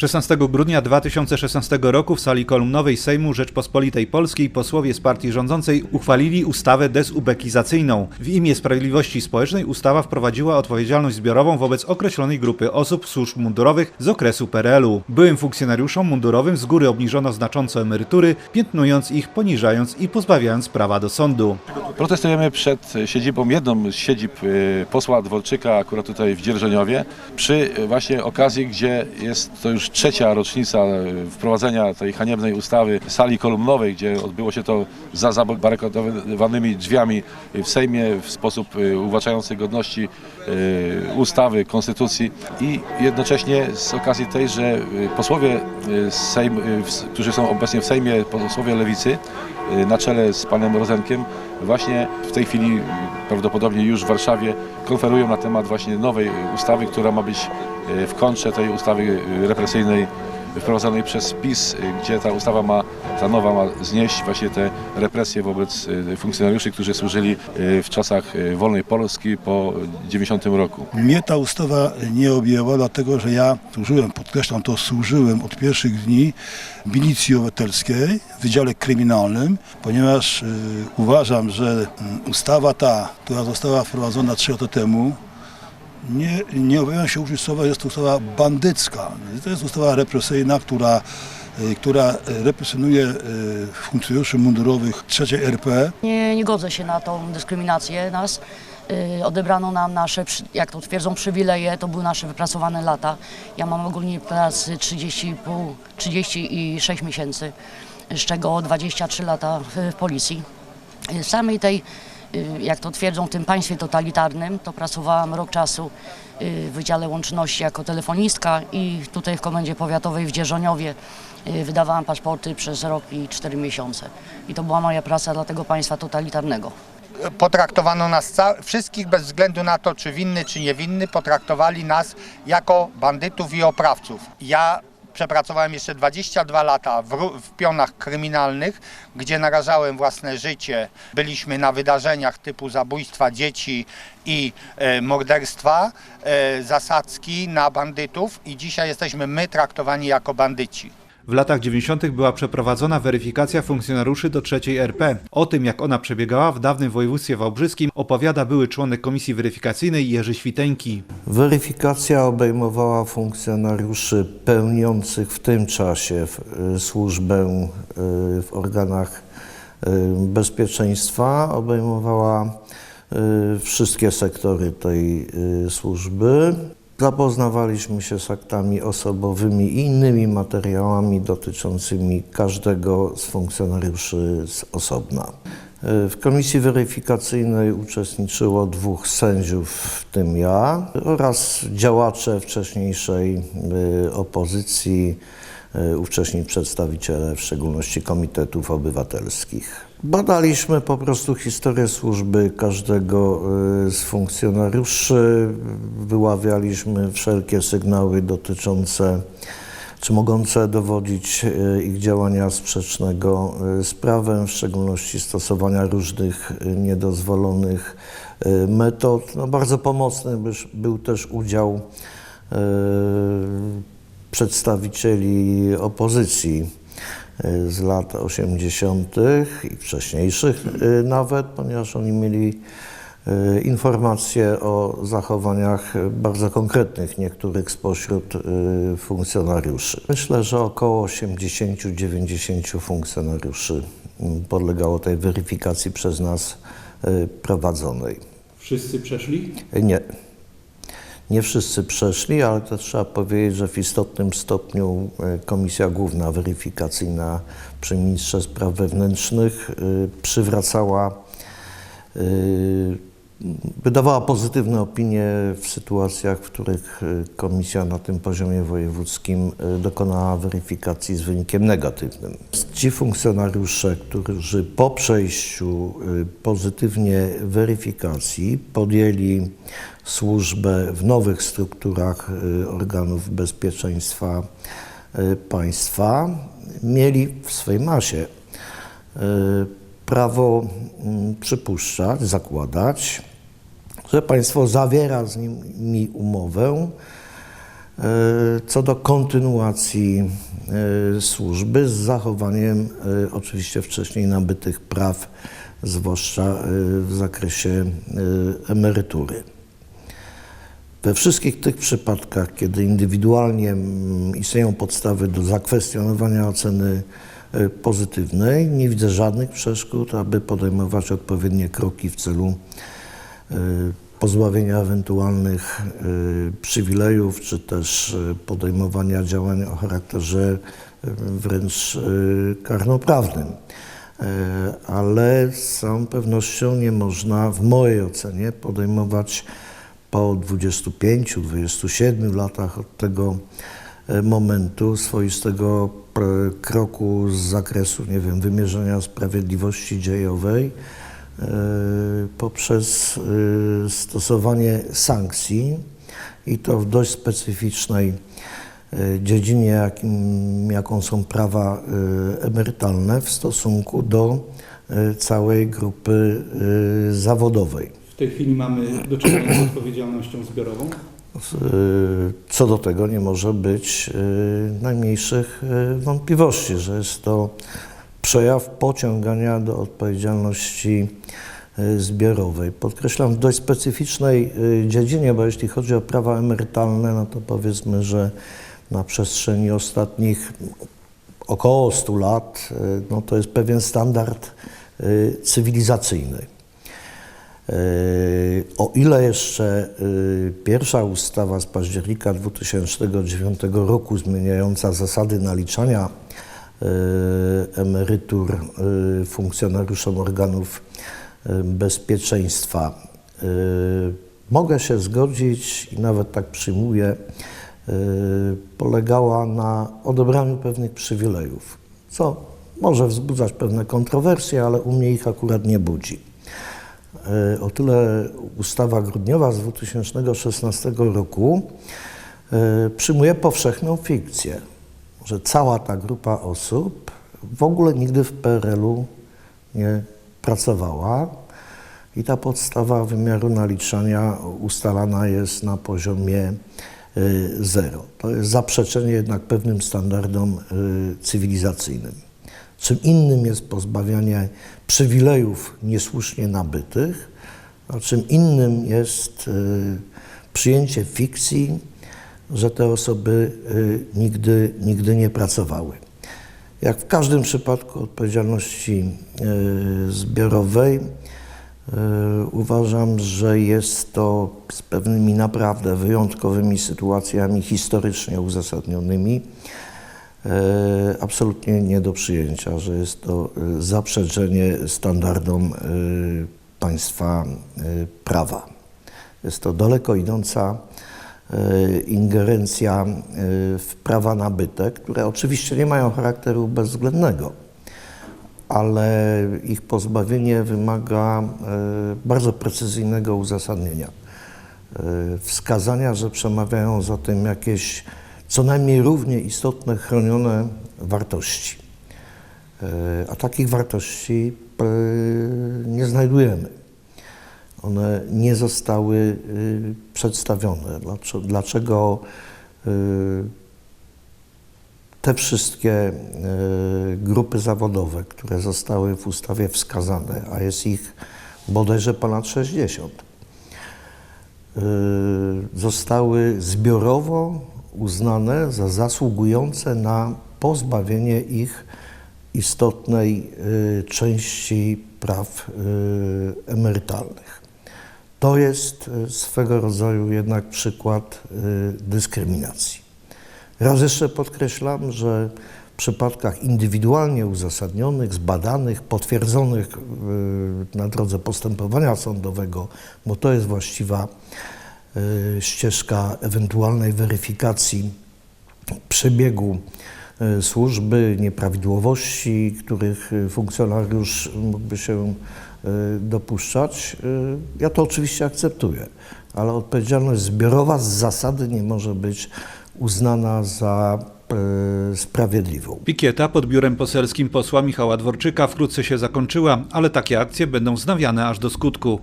16 grudnia 2016 roku w sali kolumnowej Sejmu Rzeczpospolitej Polskiej posłowie z partii rządzącej uchwalili ustawę dezubekizacyjną. W imię sprawiedliwości społecznej ustawa wprowadziła odpowiedzialność zbiorową wobec określonej grupy osób służb mundurowych z okresu PRL-u. Byłym funkcjonariuszom mundurowym z góry obniżono znacząco emerytury, piętnując ich, poniżając i pozbawiając prawa do sądu. Protestujemy przed siedzibą, jedną z siedzib e, posła Dworczyka, akurat tutaj w Dzierżoniowie, przy e, właśnie okazji, gdzie jest to już trzecia rocznica e, wprowadzenia tej haniebnej ustawy sali kolumnowej, gdzie odbyło się to za zabarykadowanymi drzwiami w Sejmie w sposób e, uwłaczający godności e, ustawy, konstytucji i jednocześnie z okazji tej, że posłowie, Sejm, którzy są obecnie w Sejmie, posłowie lewicy, na czele z panem Rozenkiem, właśnie w tej chwili e, prawdopodobnie już w Warszawie konferują na temat właśnie nowej ustawy, która ma być w kontrze tej ustawy represyjnej wprowadzonej przez PiS, e, gdzie ta ustawa ma, ta nowa ma znieść właśnie te represje wobec e, funkcjonariuszy, którzy służyli e, w czasach wolnej Polski po 90 roku. Mnie ta ustawa nie objęła, dlatego że ja służyłem, podkreślam to, służyłem od pierwszych dni milicji obywatelskiej, w Wydziale Kryminalnym, ponieważ y, uważam, że mm, ustawa ta, która została wprowadzona trzy lata temu, nie, nie obawiam się użyć słowa, jest to ustawa bandycka. To jest ustawa represyjna, która, y, która represjonuje y, funkcjonariuszy mundurowych trzeciej RP. Nie, nie godzę się na tą dyskryminację nas. Yy, odebrano nam nasze, jak to twierdzą, przywileje, to były nasze wypracowane lata. Ja mam ogólnie pracy 30,5, 36 miesięcy, z czego 23 lata w, policji. W samej tej, jak to twierdzą, tym państwie totalitarnym, to pracowałam rok czasu yy, w Wydziale Łączności jako telefonistka i tutaj w Komendzie Powiatowej w Dzierżoniowie yy, wydawałam paszporty przez rok i 4 miesiące. I to była moja praca dla tego państwa totalitarnego. potraktowano nas wszystkich bez względu na to, czy winny, czy niewinny, potraktowali nas jako bandytów i oprawców. Ja przepracowałem jeszcze 22 lata w, w pionach kryminalnych, gdzie narażałem własne życie. Byliśmy na wydarzeniach typu zabójstwa dzieci i e, morderstwa, e, zasadzki na bandytów i dzisiaj jesteśmy my traktowani jako bandyci. W latach 90. była przeprowadzona weryfikacja funkcjonariuszy do trzeciej RP. O tym, jak ona przebiegała w dawnym województwie wałbrzyskim, opowiada były członek komisji weryfikacyjnej Jerzy Świteńki. Weryfikacja obejmowała funkcjonariuszy pełniących w tym czasie y, służbę y, w organach y, bezpieczeństwa, obejmowała wszystkie sektory tej służby. Zapoznawaliśmy się z aktami osobowymi i innymi materiałami dotyczącymi każdego z funkcjonariuszy z osobna. W komisji weryfikacyjnej uczestniczyło dwóch sędziów, w tym ja, oraz działacze wcześniejszej y, opozycji, ówcześni przedstawiciele w szczególności komitetów obywatelskich. Badaliśmy po prostu historię służby każdego y, z funkcjonariuszy, wyławialiśmy wszelkie sygnały dotyczące czy mogące dowodzić e, ich działania sprzecznego e, z prawem, w szczególności stosowania różnych e, niedozwolonych e, metod. No, bardzo pomocny był też udział e, przedstawicieli opozycji e, z lat 80. i wcześniejszych e, nawet, ponieważ oni mieli e, informacje o zachowaniach bardzo konkretnych niektórych spośród funkcjonariuszy. Myślę, że około 80-90 funkcjonariuszy m, podlegało tej weryfikacji przez nas prowadzonej. Wszyscy przeszli? Nie. Nie wszyscy przeszli, ale to trzeba powiedzieć, że w istotnym stopniu e, Komisja Główna Weryfikacyjna przy Ministrze Spraw Wewnętrznych e, przywracała, e, wydawała pozytywne opinie w sytuacjach, w których e, komisja na tym poziomie wojewódzkim e, dokonała weryfikacji z wynikiem negatywnym. Ci funkcjonariusze, którzy po przejściu e, pozytywnie weryfikacji podjęli służbę w nowych strukturach organów bezpieczeństwa państwa, mieli w swej masie prawo przypuszczać, zakładać, że państwo zawiera z nimi umowę, co do kontynuacji e, służby z zachowaniem e, oczywiście wcześniej nabytych praw, zwłaszcza e, w zakresie e, emerytury. We wszystkich tych przypadkach, kiedy indywidualnie istnieją podstawy do zakwestionowania oceny e, pozytywnej, nie widzę żadnych przeszkód, aby podejmować odpowiednie kroki w celu e, pozbawienia ewentualnych e, przywilejów, czy też e, podejmowania działań o charakterze wręcz karnoprawnym. Ale z całą pewnością nie można, w mojej ocenie, podejmować po 25-27 latach od tego momentu swoistego kroku z zakresu, nie wiem, wymierzenia sprawiedliwości dziejowej poprzez e, stosowanie sankcji i to w dość specyficznej e, dziedzinie, jakim, jaką są prawa e, emerytalne w stosunku do całej grupy zawodowej. W tej chwili mamy do czynienia z odpowiedzialnością zbiorową. Y, Co do tego nie może być y, najmniejszych y, wątpliwości, że jest to przejaw pociągania do odpowiedzialności y, zbiorowej. Podkreślam w dość specyficznej y, dziedzinie, bo jeśli chodzi o prawa emerytalne, no to powiedzmy, że na przestrzeni ostatnich około 100 lat, y, no to jest pewien standard cywilizacyjny. O ile jeszcze pierwsza ustawa z października 2009 roku zmieniająca zasady naliczania emerytur funkcjonariuszom organów bezpieczeństwa, yy, mogę się zgodzić i nawet tak przyjmuję, yy, polegała na odebraniu pewnych przywilejów, co może wzbudzać pewne kontrowersje, ale u mnie ich akurat nie budzi. E, O tyle ustawa grudniowa z 2016 roku przyjmuje powszechną fikcję, że cała ta grupa osób w ogóle nigdy w PRL-u nie pracowała i ta podstawa wymiaru naliczania ustalana jest na poziomie e, zero. To jest zaprzeczenie jednak pewnym standardom e, cywilizacyjnym. Czym innym jest pozbawianie przywilejów niesłusznie nabytych, a czym innym jest y, przyjęcie fikcji, że te osoby y, nigdy, nigdy nie pracowały. Jak w każdym przypadku odpowiedzialności y, zbiorowej, y, uważam, że jest to z pewnymi naprawdę wyjątkowymi sytuacjami historycznie uzasadnionymi e, absolutnie nie do przyjęcia, że jest to e, zaprzeczenie standardom e, państwa e, prawa. Jest to daleko idąca e, ingerencja e, w prawa nabyte, które oczywiście nie mają charakteru bezwzględnego, ale ich pozbawienie wymaga e, bardzo precyzyjnego uzasadnienia. E, Wskazania, że przemawiają za tym jakieś co najmniej równie istotne chronione wartości. E, A takich wartości e, nie znajdujemy. One nie zostały y, przedstawione. Dlaczego, y, te wszystkie y, grupy zawodowe, które zostały w ustawie wskazane, a jest ich bodajże ponad 60, y, zostały zbiorowo uznane za zasługujące na pozbawienie ich istotnej części praw emerytalnych. To jest y, swego rodzaju jednak przykład y, dyskryminacji. Raz jeszcze podkreślam, że w przypadkach indywidualnie uzasadnionych, zbadanych, potwierdzonych y, na drodze postępowania sądowego, bo to jest właściwa ścieżka ewentualnej weryfikacji przebiegu służby, nieprawidłowości, których y, funkcjonariusz mógłby się y, dopuszczać. Ja to oczywiście akceptuję, ale odpowiedzialność zbiorowa z zasady nie może być uznana za sprawiedliwą. Pikieta pod biurem poselskim posła Michała Dworczyka wkrótce się zakończyła, ale takie akcje będą wznawiane aż do skutku.